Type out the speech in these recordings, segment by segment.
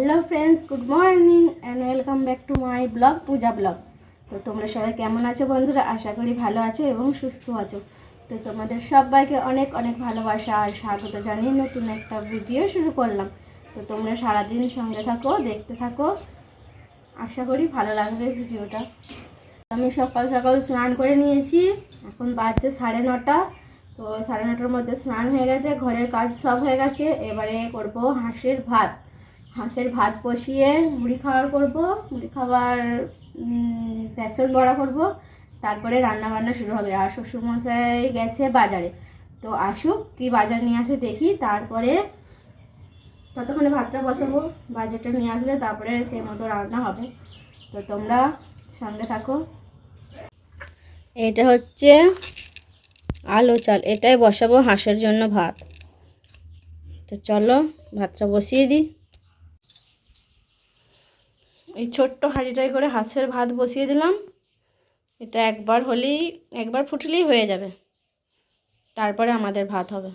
Hello friends, good morning and welcome back to my blog Puja blog তো তোমরা সবাই কেমন আছো বন্ধুরা? আশা করি ভালো আছো এবং সুস্থ আছো। তো তোমাদের সবাইকে অনেক অনেক ভালোবাসা আর স্বাগত জানিয়ে নতুন একটা ভিডিও শুরু করলাম। তো তোমরা সারাদিন সঙ্গে থাকো, দেখতে থাকো। আশা করি ভালো লাগবে ভিডিওটা। আমি সকাল সকাল স্নান করে নিয়েছি। এখন বাজছে সাড়ে নটা। তো সাড়ে নটার মধ্যে স্নান হয়ে গেছে, ঘরের কাজ সব হয়ে গেছে। এবারে করব হাঁসের ভাত। হাঁসের ভাত বসিয়ে মুড়ি খাওয়ার করব। মুড়ি উম, বেসন বড়া করব। তারপরে রান্না বান্না শুরু হবে। আর শ্বশুরমশাই গেছে বাজারে। তো আসুক কি বাজার নিয়ে আসে দেখি। তারপরে ততক্ষণে ভাতটা বসাবো। বাজারটা নিয়ে আসলে তারপরে সেই মতো রান্না হবে। তো তোমরা সঙ্গে থাকো। এটা হচ্ছে আলো চাল। এটাই বসাবো হাঁসের জন্য ভাত। তো চলো ভাতটা বসিয়ে দিই। এই ছোট্ট হাঁড়িটাই করে হাঁসের ভাত বসিয়ে দিলাম। এটা একবার হলেই, একবার ফুটলেই হয়ে যাবে। তারপরে আমাদের ভাত হবে।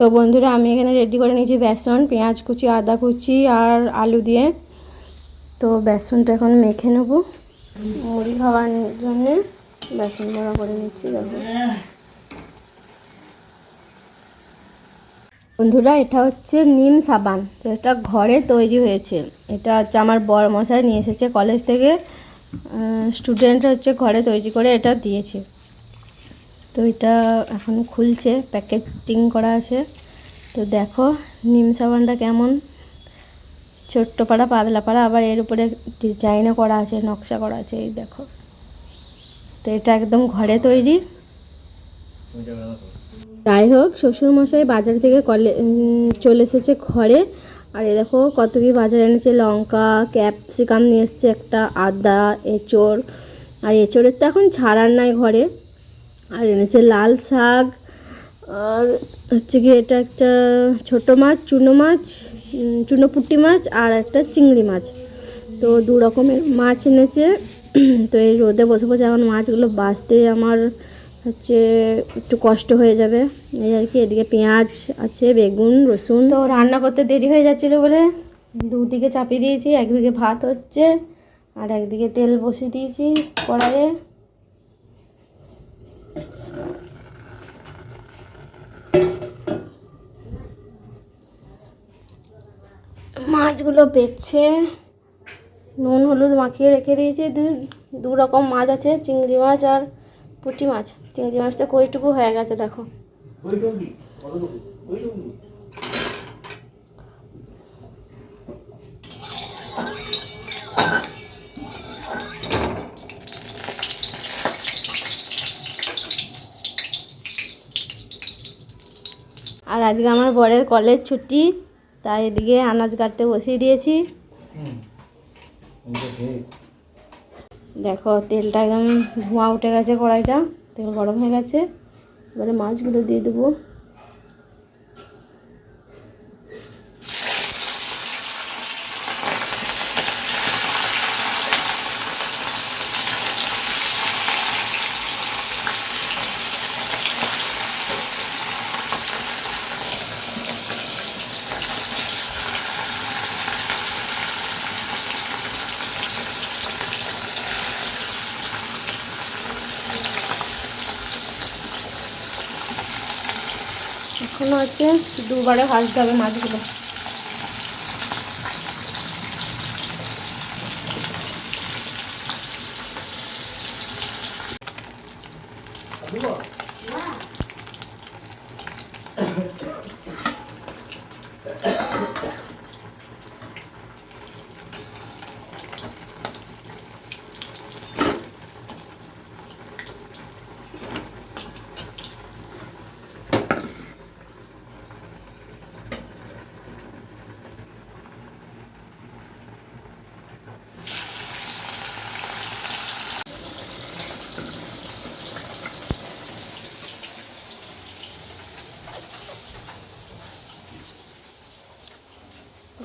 তো বন্ধুরা, আমি এখানে রেডি করে নিয়েছি বেসন, পেঁয়াজ কুচি, আদা কুচি আর আলু দিয়ে। তো বেসনটা এখন মেখে নেব। মুড়ি খাওয়ার জন্যে বেসন বড়া করে নিচ্ছি, দেখো। বন্ধুরা, এটা হচ্ছে নিম সাবান। তো এটা ঘরে তৈরি হয়েছে। এটা হচ্ছে আমার বড় মশাই নিয়ে এসেছে কলেজ থেকে। স্টুডেন্ট হচ্ছে ঘরে তৈরি করে এটা দিয়েছে। তো এটা এখন খুলছে প্যাকেটিং করা আছে। তো দেখো নিম সাবানটা কেমন। ছোট্ট পাড়া পাতলা পাড়া আবার এর উপরে ডিজাইনও করা আছে, নকশা করা আছে, এই দেখো। তো এটা একদম ঘরে তৈরি। যাই হোক, শ্বশুরমশাই বাজার থেকে কলে চলে এসেছে ঘরে। আর এ দেখো কত কি বাজার এনেছে, লঙ্কা, ক্যাপসিকাম নিয়ে এসছে একটা, আদা, এঁচড়। আর এঁচড়ের তো এখন ছাড়ার নাই ঘরে। আর এনেছে লাল শাক। আর হচ্ছে কি এটা একটা ছোট মাছ, চুনো মাছ চুনো পুঁটি মাছ আর একটা চিংড়ি মাছ। তো দু রকমের মাছ এনেছে। তো এই রোদে বসে বসে এখন মাছগুলো বাঁচতে আমার হচ্ছে একটু কষ্ট হয়ে যাবে। এই আর কি, এদিকে পেঁয়াজ আছে, বেগুন, রসুন। তো রান্না করতে দেরি হয়ে যাচ্ছিল বলে দুদিকে চাপিয়ে দিয়েছি, একদিকে ভাত হচ্ছে আর একদিকে তেল বসিয়ে দিয়েছি কড়াইয়ে। মাছগুলো বেছে নুন, হলুদ মাখিয়ে রেখে দিয়েছি। দু রকম মাছ আছে, চিংড়ি মাছ আর পুঁটি মাছ, চিংড়ি মাছটা কইটুকু হয়ে গেছে, দেখো। আর আজকে আমার বরের কলেজ ছুটি, তাই এদিকে আনাজ কাটতে বসিয়ে দিয়েছি। দেখো, তেলটা একদম ধোঁয়া উঠে গেছে কড়াইটা, তেল গরম হয়ে গেছে। এবারে মাছগুলো দিয়ে দেবো। এখনও হচ্ছে দুবারে ভাজতে হবে মাছগুলো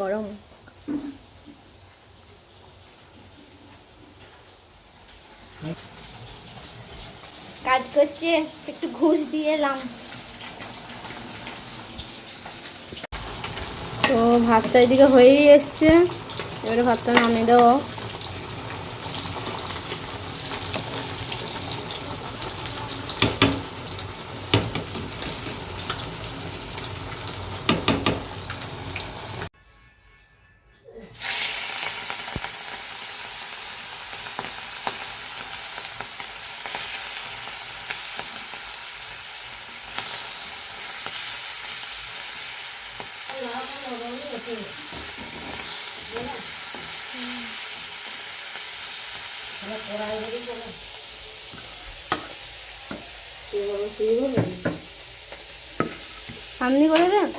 গরম। কাজ করছে, একটু ঘুষ দিয়ে এলাম। তো ভাতটা এদিকে হয়েই এসছে। এবারে ভাতটা নামিয়ে দেবো। সামনে করে দেন।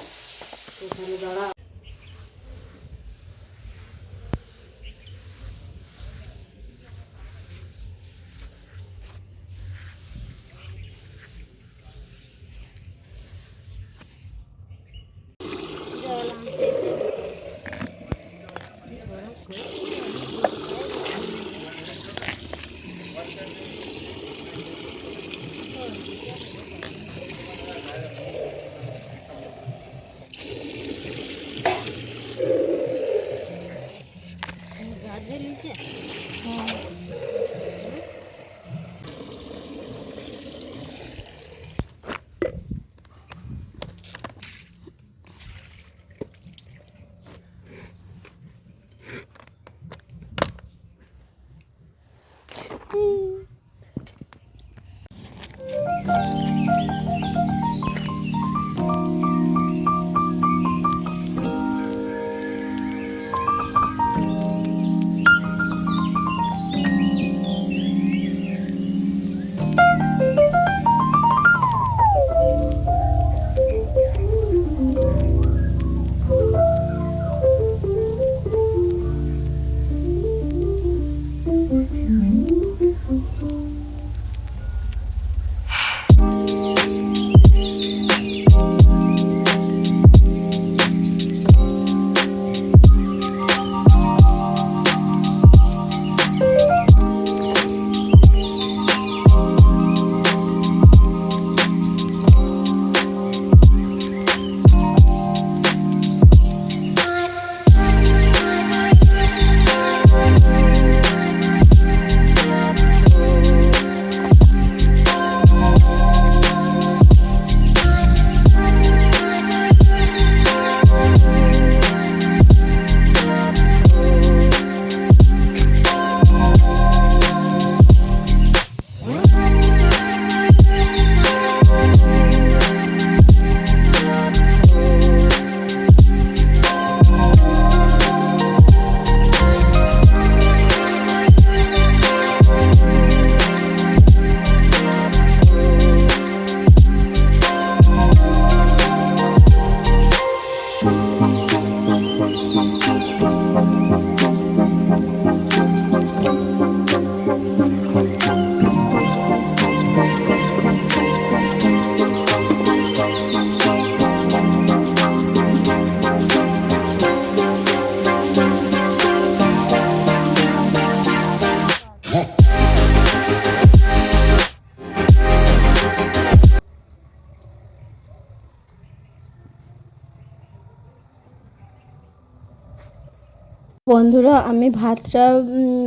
বন্ধুরা, আমি ভাতটা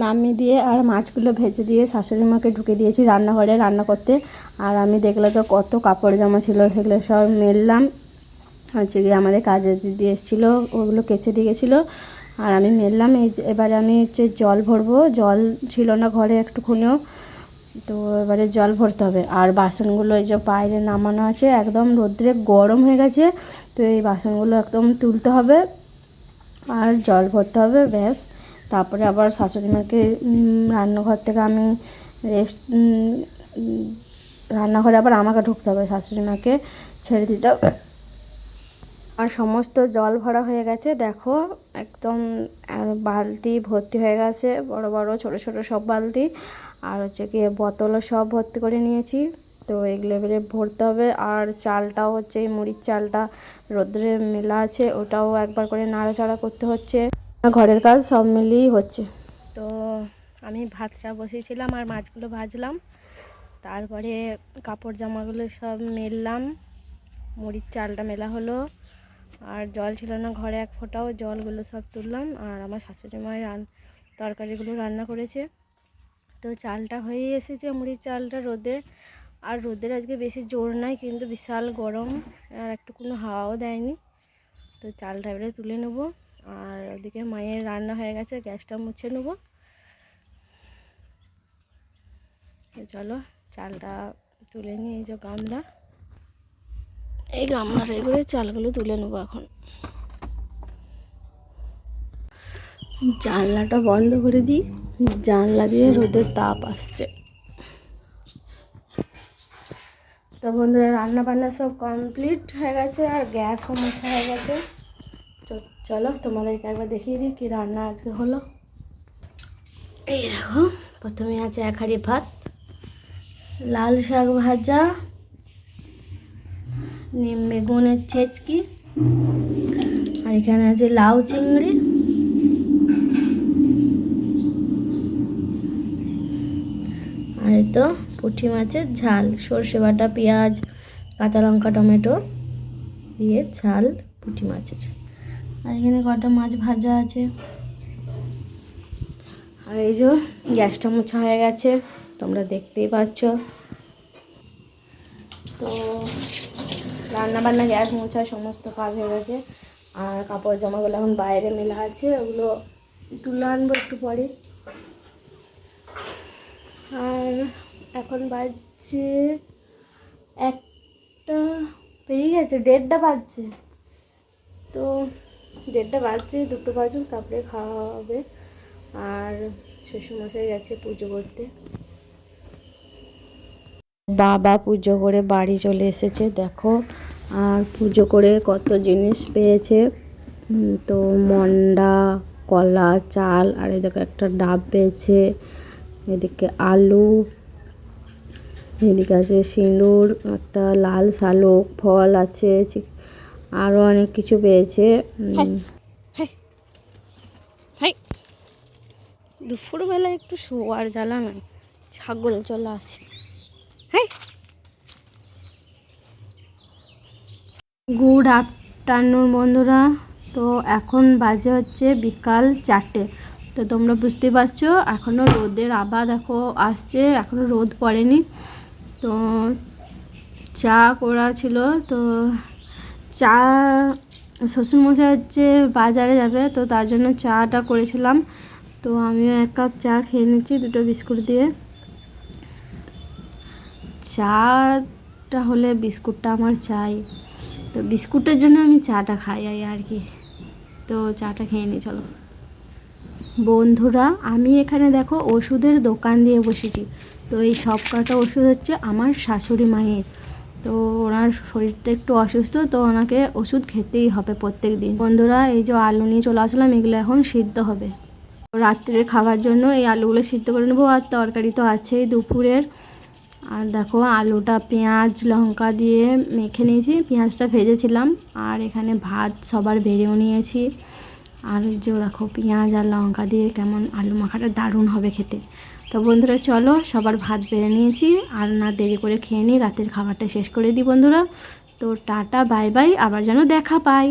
নামিয়ে দিয়ে আর মাছগুলো ভেজে দিয়ে শাশুড়ি মাকে ঢুকে দিয়েছি রান্নাঘরে রান্না করতে। আর আমি দেখলাম তো কত কাপড় জামা ছিল, সেগুলো সব মেললাম। হচ্ছে গিয়ে আমাদের কাজের দিদি এসেছিল, ওগুলো কেচে দিয়ে গেছিল। আর আমি মেললাম, এই এবারে আমি হচ্ছে জল ভরবো। জল ছিল না ঘরে একটুখানিও তো এবারে জল ভরতে হবে। আর বাসনগুলো এই যে বাইরে নামানো আছে, একদম রোদ্রে গরম হয়ে গেছে, তো এই বাসনগুলো একদম তুলতে হবে। আর জল ভরতে হবে, ব্যাস। তারপরে আবার শাশুড়ি মাকে রান্নাঘর থেকে আমি রেস্ট রান্নাঘরে আবার আমাকে ঢুকতে হবে শাশুড়ি মাকে ছেড়ে দিতে। হবে আর সমস্ত জল ভরা হয়ে গেছে, দেখো, একদম বালতি ভর্তি হয়ে গেছে, বড় বড়, ছোট ছোট সব বালতি। আর হচ্ছে গিয়ে বোতলও সব ভর্তি করে নিয়েছি। তো এগুলো এবারে ভরতে হবে। আর চালটাও হচ্ছে, এই মুড়ির চালটা রোদ্রে মেলা আছে, ওটাও একবার করে নাড়াচাড়া করতে হচ্ছে। ঘরের কাজ সব মিলিয়েই হচ্ছে। তো আমি ভাতটা বসিয়েছিলাম আর মাছগুলো ভাজলাম। তারপরে কাপড় জামাগুলো সব মেললাম। মুড়ির চালটা মেলা হলো। আর জল ছিল না ঘরে এক ফোঁটাও, জলগুলো সব তুললাম। আর আমার শাশুড়ি মায়ের রান, তরকারিগুলো রান্না করেছে। তো চালটা হয়েই এসেছে মুড়ির চালটা রোদে। আর রোদের আজকে বেশি জোর নাই, কিন্তু বিশাল গরম, আর একটু কোনো হাওয়াও দেয়নি। তো চালটা এবারে তুলে নেব, আর ওদিকে মায়ের রান্না হয়ে গেছে, গ্যাসটা মুছে নেব। চলো, চালটা তুলে নিয়ে এই যে গামলা। এই গামলার এগুলো চালগুলো তুলে নেব এখন। জানলাটা বন্ধ করে দিই, জানলা দিয়ে রোদের তাপ আসছে। তো বন্ধুরা রান্না বান্না সব কমপ্লিট হয়ে গেছে আর গ্যাসও মোছা হয়ে গেছে। তো চলো তোমাদেরকে একবার দেখিয়ে দিই কী রান্না আজকে হলো। এই দেখো, প্রথমে আছে এক হাঁড়ি ভাত, লাল শাক ভাজা, নিম বেগুনের ছেচকি, আর এখানে আছে লাউ চিংড়ি। আর তো পুঁটি মাছের ঝাল, সর্ষে বাটা, পেঁয়াজ, কাঁচা লঙ্কা, টমেটো দিয়ে ঝাল পুঁটি মাছের। আর এখানে কটা মাছ ভাজা আছে। আর এই যে গ্যাসটা মোছা হয়ে গেছে, তোমরা দেখতেই পাচ্ছ। তো রান্না বান্না গ্যাস মোছা, সমস্ত কাজ হয়ে গেছে। আর কাপড় জামাগুলো এখন বাইরে মেলা আছে, ওগুলো তুলে আনব একটু পরে আর এখন বাজছে একটা পেরিয়ে গেছে, দেড়টা বাজছে। তো দেড়টা বাজছে, দুটো বাজুক, তারপরে খাওয়া হবে। আর শ্বশুরমশাই গেছে পুজো করতে। বাবা পুজো করে বাড়ি চলে এসেছে, দেখো। আর পুজো করে কত জিনিস পেয়েছে। তো মন্ডা, কলা, চাল, আর এদিকে একটা ডাব পেয়েছে। এদিকে আলু এদিকে আছে সিঁদুর একটা লাল শালুক ফল আছে আরও অনেক কিছু পেয়েছে। দুপুরবেলা একটু শোয়ার জ্বালা নয় ছাগল চলে আসে। হ্যাঁ গুড আফটারনুন বন্ধুরা তো এখন বাজে হচ্ছে বিকাল চারটে। তো তোমরা বুঝতে পারছ এখনও রোদের আবার দেখো আসছে এখনও রোদ পড়েনি। তো চা করা ছিল, তো চা শ্বশুরমশাই হচ্ছে বাজারে যাবে, তো তার জন্য চাটা করেছিলাম। তো আমিও এক কাপ চা খেয়ে নিচ্ছি দুটো বিস্কুট দিয়ে। চাটা হলে বিস্কুটটা আমার চাই। তো বিস্কুটের জন্য আমি চাটা খাই আর কি। তো চাটা খেয়ে নিই চলো। বন্ধুরা, আমি এখানে দেখো ওষুধের দোকান দিয়ে বসেছি। তো এই সব কটা ওষুধ হচ্ছে আমার শাশুড়ি মায়ের। তো ওনার শরীরটা একটু অসুস্থ, তো ওনাকে ওষুধ খেতেই হবে প্রত্যেক দিন বন্ধুরা, এই যে আলু নিয়ে চলে আসলাম, এগুলো এখন সিদ্ধ হবে। রাত্রে খাওয়ার জন্য এই আলুগুলো সিদ্ধ করে নেব, আর তরকারি তো আছেই দুপুরের। আর দেখো, আলুটা পেঁয়াজ, লঙ্কা দিয়ে মেখে নিয়েছি, পেঁয়াজটা ভেজেছিলাম, আর এখানে ভাত সবার বেড়েও নিয়েছি। আর যে দেখো, পেঁয়াজ আর লঙ্কা দিয়ে কেমন আলু মাখাটা দারুণ হবে খেতে। তো বন্ধুরা, চলো সবার ভাত বেড়ে নিয়েছি। আর না, দেরি করে খেয়ে নিই রাতের খাবারটা শেষ করে দিই বন্ধুরা। তো টাটা, বাই বাই, আবার যেন দেখা পাই।